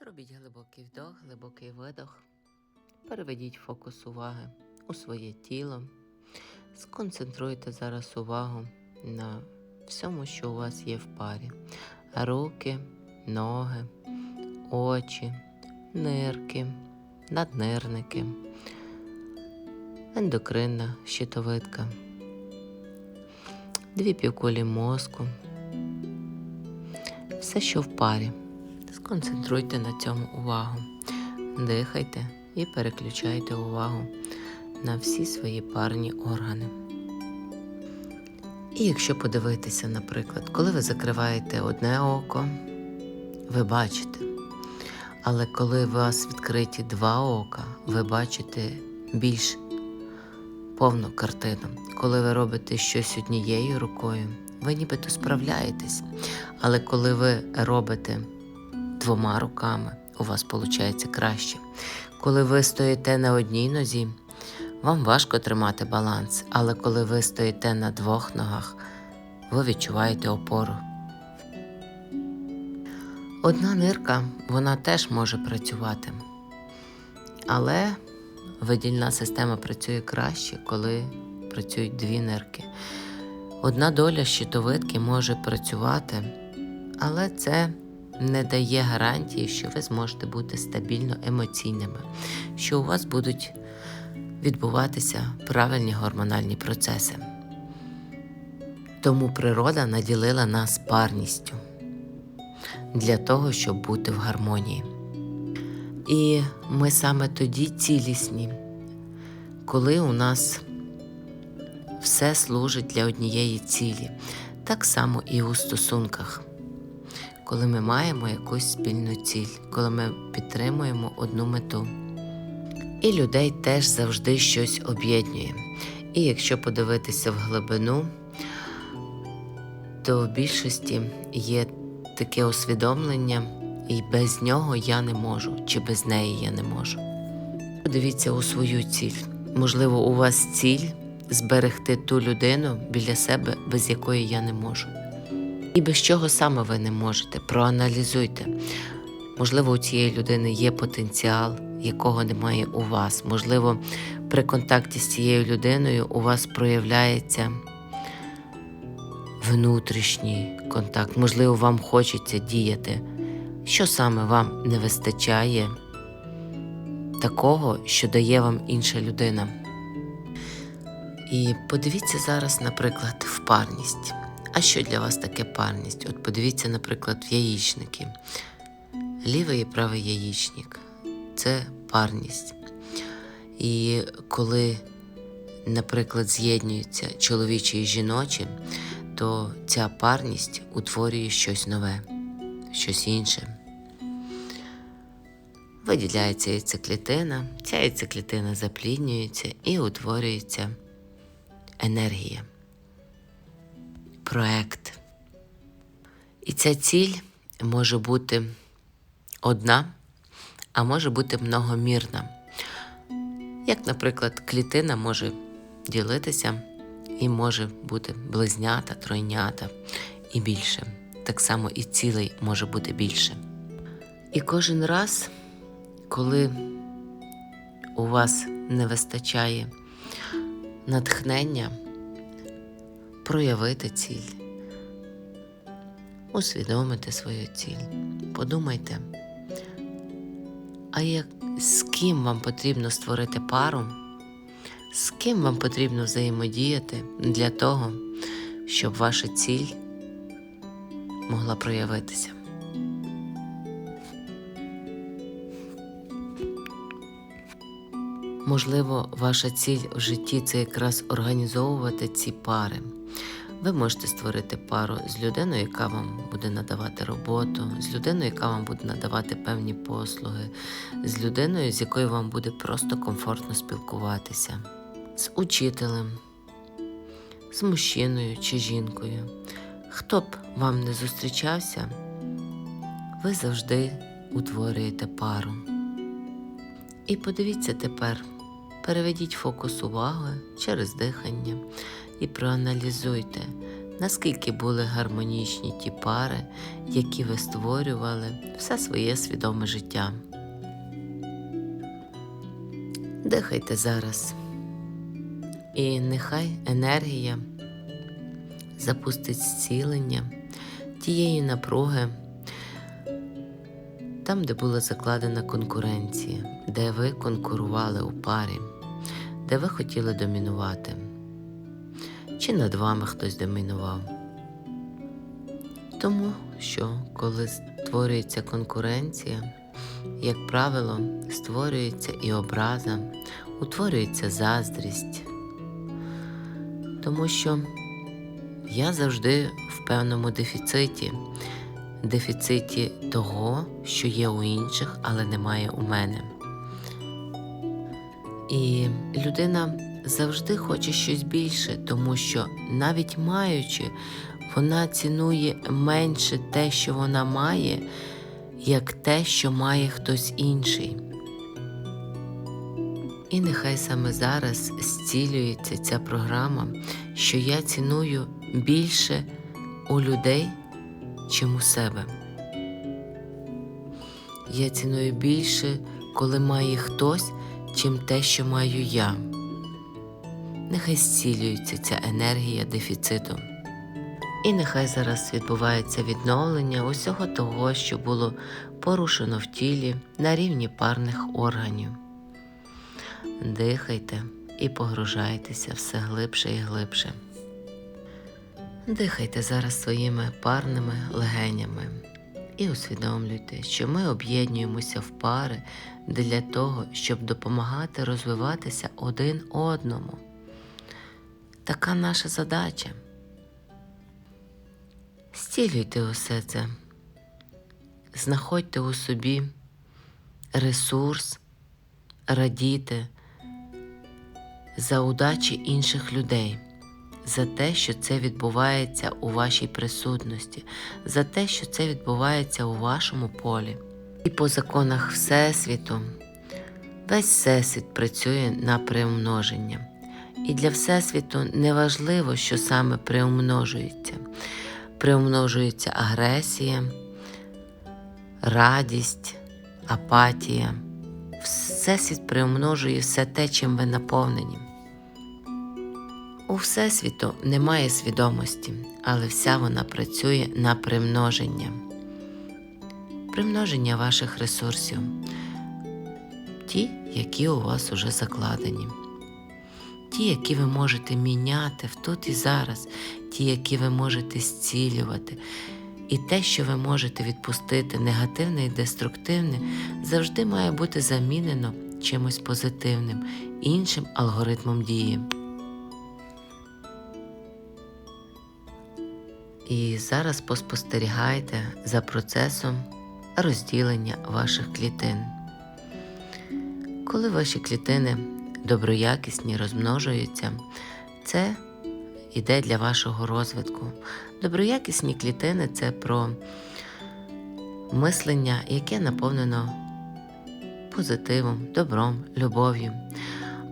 Зробіть глибокий вдох, глибокий видох. Переведіть фокус уваги у своє тіло. Сконцентруйте зараз увагу на всьому, що у вас є в парі: руки, ноги, очі, нирки, наднирники, ендокринна щитовидка, дві півкулі мозку. Все, що в парі. Сконцентруйте на цьому увагу. Дихайте і переключайте увагу на всі свої парні органи. І якщо подивитися, наприклад, коли ви закриваєте одне око, ви бачите. Але коли у вас відкриті два ока, ви бачите більш повну картину. Коли ви робите щось однією рукою, ви нібито справляєтесь. Але коли ви робите двома руками, у вас виходить краще. Коли ви стоїте на одній нозі, вам важко тримати баланс, але коли ви стоїте на двох ногах, ви відчуваєте опору. Одна нирка, вона теж може працювати. Але видільна система працює краще, коли працюють дві нирки. Одна доля щитовидки може працювати, але це не дає гарантії, що ви зможете бути стабільно емоційними, що у вас будуть відбуватися правильні гормональні процеси. Тому природа наділила нас парністю для того, щоб бути в гармонії. І ми саме тоді цілісні, коли у нас все служить для однієї цілі, так само і у стосунках, коли ми маємо якусь спільну ціль, коли ми підтримуємо одну мету. І людей теж завжди щось об'єднує. І якщо подивитися в глибину, то в більшості є таке усвідомлення, і без нього я не можу, чи без неї я не можу. Подивіться у свою ціль. Можливо, у вас ціль зберегти ту людину біля себе, без якої я не можу. І без чого саме ви не можете. Проаналізуйте. Можливо, у цієї людини є потенціал, якого немає у вас. Можливо, при контакті з цією людиною у вас проявляється внутрішній контакт. Можливо, вам хочеться діяти. Що саме вам не вистачає такого, що дає вам інша людина? І подивіться зараз, наприклад, в парність. А що для вас таке парність? От подивіться, наприклад, в яєчники. Лівий і правий яєчник це парність. І коли, наприклад, з'єднуються чоловічі і жіночі, то ця парність утворює щось нове, щось інше. Виділяється яйцеклітина, ця яйцеклітина запліднюється і утворюється енергія, проект. І ця ціль може бути одна, а може бути многомірна. Як, наприклад, клітина може ділитися і може бути близнята, тройнята і більше. Так само і цілий може бути більше. І кожен раз, коли у вас не вистачає натхнення проявити ціль, усвідомити свою ціль, подумайте, а як, з ким вам потрібно створити пару, з ким вам потрібно взаємодіяти для того, щоб ваша ціль могла проявитися. Можливо, ваша ціль в житті це якраз організовувати ці пари. Ви можете створити пару з людиною, яка вам буде надавати роботу, з людиною, яка вам буде надавати певні послуги, з людиною, з якою вам буде просто комфортно спілкуватися, з учителем, з мужчиною чи жінкою. Хто б вам не зустрічався, ви завжди утворюєте пару. І подивіться тепер, переведіть фокус уваги через дихання і проаналізуйте, наскільки були гармонічні ті пари, які ви створювали все своє свідоме життя. Дихайте зараз. І нехай енергія запустить зцілення тієї напруги, там, де була закладена конкуренція, де ви конкурували у парі, де ви хотіли домінувати, чи над вами хтось домінував. Тому що коли створюється конкуренція, як правило, створюється і образа, утворюється заздрість. Тому що я завжди в певному дефіциті, дефіциті того, що є у інших, але немає у мене. І людина завжди хоче щось більше, тому що навіть маючи, вона цінує менше те, що вона має, як те, що має хтось інший. І нехай саме зараз зцілюється ця програма, що я ціную більше у людей, чим у себе. Я ціную більше, коли має хтось, чим те, що маю я. Нехай зцілюється ця енергія дефіциту. І нехай зараз відбувається відновлення усього того, що було порушено в тілі на рівні парних органів. Дихайте і погружайтеся все глибше і глибше. Дихайте зараз своїми парними легенями і усвідомлюйте, що ми об'єднуємося в пари для того, щоб допомагати розвиватися один одному. Така наша задача. Стілюйте усе це, знаходьте у собі ресурс, радіти за удачі інших людей, за те, що це відбувається у вашій присутності, за те, що це відбувається у вашому полі. І по законах Всесвіту весь Всесвіт працює на приумноження. І для Всесвіту не важливо, що саме приумножується. Приумножується агресія, радість, апатія. Всесвіт приумножує все те, чим ви наповнені. У Всесвіту немає свідомості, але вся вона працює на примноження, примноження ваших ресурсів, ті, які у вас уже закладені, ті, які ви можете міняти в тут і зараз, ті, які ви можете зцілювати. І те, що ви можете відпустити негативне і деструктивне, завжди має бути замінено чимось позитивним, іншим алгоритмом дії. І зараз поспостерігайте за процесом розділення ваших клітин. Коли ваші клітини доброякісні розмножуються, це йде для вашого розвитку. Доброякісні клітини це про мислення, яке наповнено позитивом, добром, любов'ю.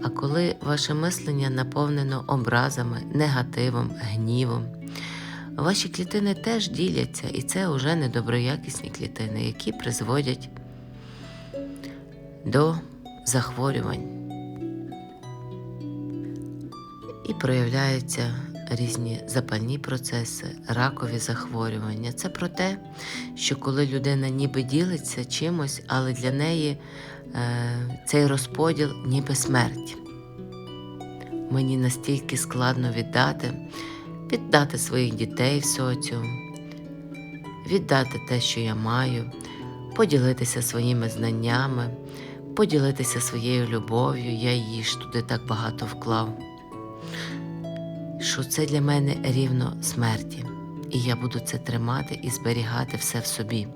А коли ваше мислення наповнено образами, негативом, гнівом, ваші клітини теж діляться, і це вже недоброякісні клітини, які призводять до захворювань. І проявляються різні запальні процеси, ракові захворювання. Це про те, що коли людина ніби ділиться чимось, але для неї е, цей розподіл ніби смерть. Мені настільки складно віддати, віддати своїх дітей в соціум, віддати те, що я маю, поділитися своїми знаннями, поділитися своєю любов'ю, я її ж туди так багато вклав що це для мене рівно смерті, і я буду це тримати і зберігати все в собі.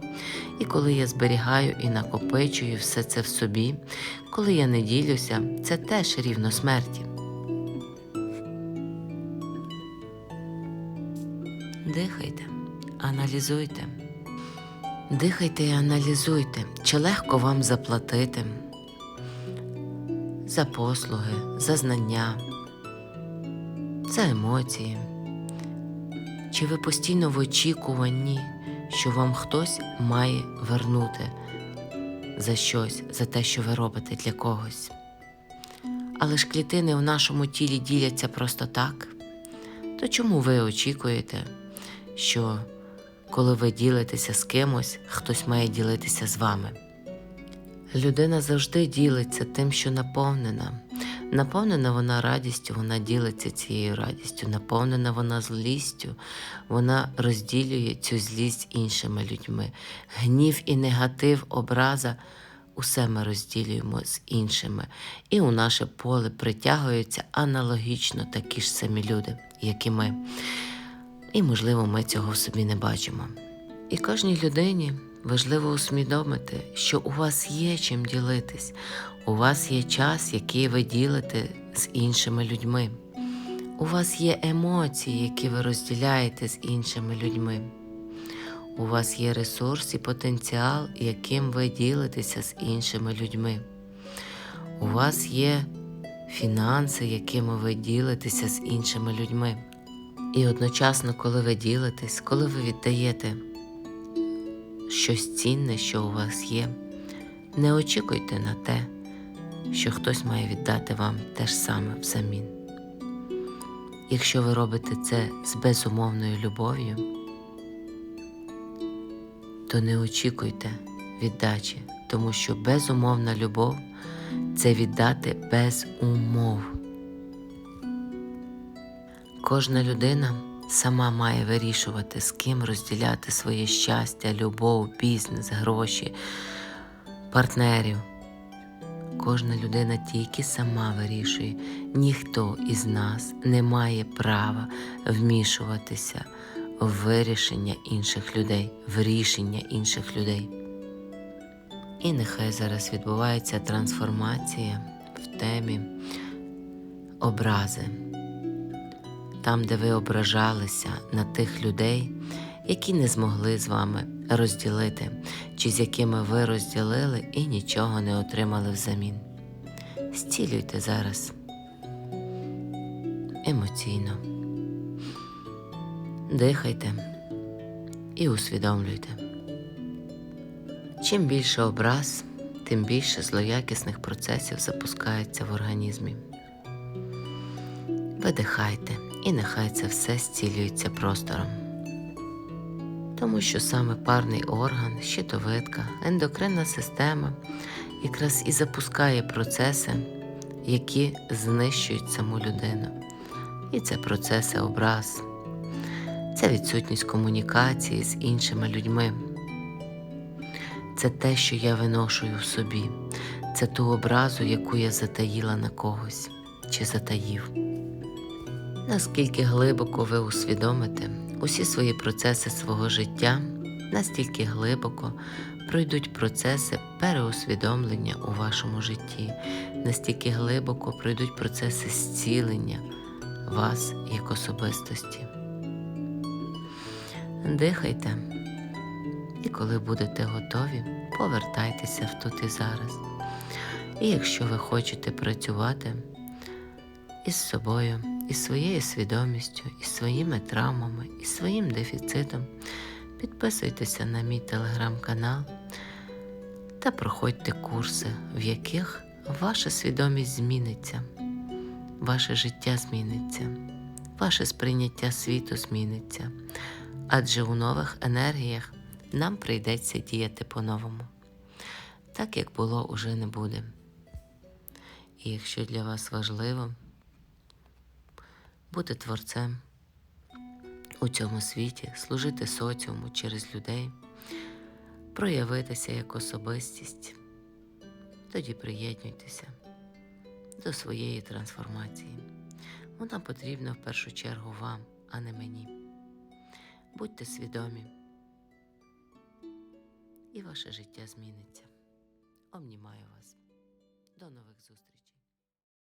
І коли я зберігаю і накопичую все це в собі, коли я не ділюся, це теж рівно смерті. Дихайте, аналізуйте. Дихайте і аналізуйте, чи легко вам заплатити за послуги, за знання, за емоції, Чи ви постійно в очікуванні, що вам хтось має вернути за щось, за те, що ви робите для когось? Але ж клітини в нашому тілі діляться просто так. То чому ви очікуєте, що коли ви ділитеся з кимось, хтось має ділитися з вами? Людина завжди ділиться тим, що наповнена. Наповнена вона радістю, вона ділиться цією радістю, наповнена вона злістю, вона розділює цю злість іншими людьми. Гнів і негатив, образа усе ми розділюємо з іншими, і у наше поле притягуються аналогічно такі ж самі люди, як і ми. І, можливо, ми цього в собі не бачимо. І кожній людині важливо усвідомити, що у вас є чим ділитись, у вас є час, який ви ділите з іншими людьми. У вас є емоції, які ви розділяєте з іншими людьми. У вас є ресурс і потенціал, яким ви ділитеся з іншими людьми. У вас є фінанси, якими ви ділитеся з іншими людьми. І одночасно, коли ви ділитесь, коли ви віддаєте щось цінне, що у вас є, не очікуйте на те, що хтось має віддати вам те ж саме взамін. Якщо ви робите це з безумовною любов'ю, то не очікуйте віддачі, тому що безумовна любов це віддати без умов. Кожна людина сама має вирішувати, з ким розділяти своє щастя, любов, бізнес, гроші, партнерів. Кожна людина тільки сама вирішує, ніхто із нас не має права вмішуватися в вирішення інших людей, в рішення інших людей. І нехай зараз відбувається трансформація в темі образи, там, де ви ображалися на тих людей, які не змогли з вами розділити, чи з якими ви розділили і нічого не отримали взамін. Зцілюйте зараз емоційно, дихайте і усвідомлюйте. Чим більше образ, тим більше злоякісних процесів запускається в організмі. Видихайте, і нехай це все зцілюється простором. Тому що саме парний орган, щитовидка, ендокринна система якраз і запускає процеси, які знищують саму людину. І це процеси образ, це відсутність комунікації з іншими людьми. Це те, що я виношую в собі, це ту образу, яку я затаїла на когось чи затаїв. Наскільки глибоко ви усвідомите усі свої процеси свого життя, настільки глибоко пройдуть процеси переусвідомлення у вашому житті, настільки глибоко пройдуть процеси зцілення вас як особистості. Дихайте, і коли будете готові, повертайтеся в тут і зараз. І якщо ви хочете працювати із собою, із своєю свідомістю, із своїми травмами, із своїм дефіцитом, підписуйтеся на мій телеграм-канал та проходьте курси, в яких ваша свідомість зміниться, ваше життя зміниться, ваше сприйняття світу зміниться, адже у нових енергіях нам прийдеться діяти по-новому. Так як було, уже не буде. І якщо для вас важливо бути творцем у цьому світі, служити соціуму через людей, проявитися як особистість, тоді приєднуйтеся до своєї трансформації. Вона потрібна в першу чергу вам, а не мені. Будьте свідомі, і ваше життя зміниться. Обнімаю вас. До нових зустрічей.